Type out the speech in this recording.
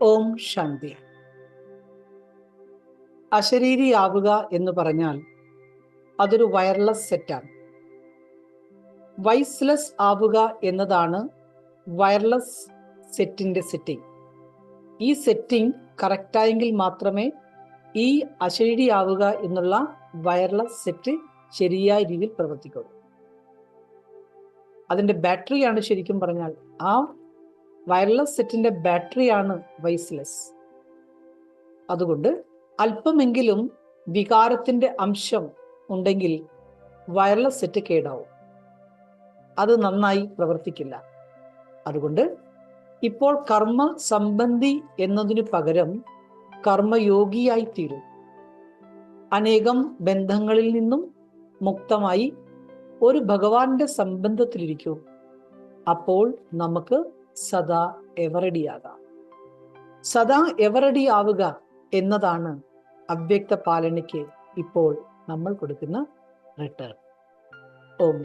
ഓം ശാന്തി. അശരീരിയാവുക എന്ന് പറഞ്ഞാൽ അതൊരു വയർലെസ് സെറ്റാണ് വൈസ്ലെസ് ആവുക എന്നതാണ് വയർലെസ് സെറ്റിന്റെ സെറ്റിംഗ് ഈ സെറ്റിംഗ് കറക്റ്റായെങ്കിൽ മാത്രമേ ഈ അശരീരിയാവുക എന്നുള്ള വയർലെസ് സെറ്റ് ശരിയായ രീതിയിൽ പ്രവർത്തിക്കുള്ളൂ അതിന്റെ ബാറ്ററിയാണ് ശരിക്കും പറഞ്ഞാൽ ആ വയർലെസ് സെറ്റിന്റെ ബാറ്ററിയാണ് വൈസ്ലെസ് അതുകൊണ്ട് അല്പമെങ്കിലും വികാരത്തിന്റെ അംശം ഉണ്ടെങ്കിൽ വയർലെസ് സെറ്റ് കേടാവും. അത് നന്നായി പ്രവർത്തിക്കില്ല. അതുകൊണ്ട് ഇപ്പോൾ കർമ്മ സംബന്ധി എന്നതിനു പകരം കർമ്മയോഗിയായി തീരും. അനേകം ബന്ധങ്ങളിൽ നിന്നും മുക്തമായി ഒരു ഭഗവാന്റെ സംബന്ധത്തിലിരിക്കും. അപ്പോൾ നമുക്ക് സദാ എവറടിയാകാം. സദാ എവറടി ആവുക എന്നതാണ് അവ്യക്ത പാലനയ്ക്ക് ഇപ്പോൾ നമ്മൾ കൊടുക്കുന്ന റിട്ടേൺ ഓം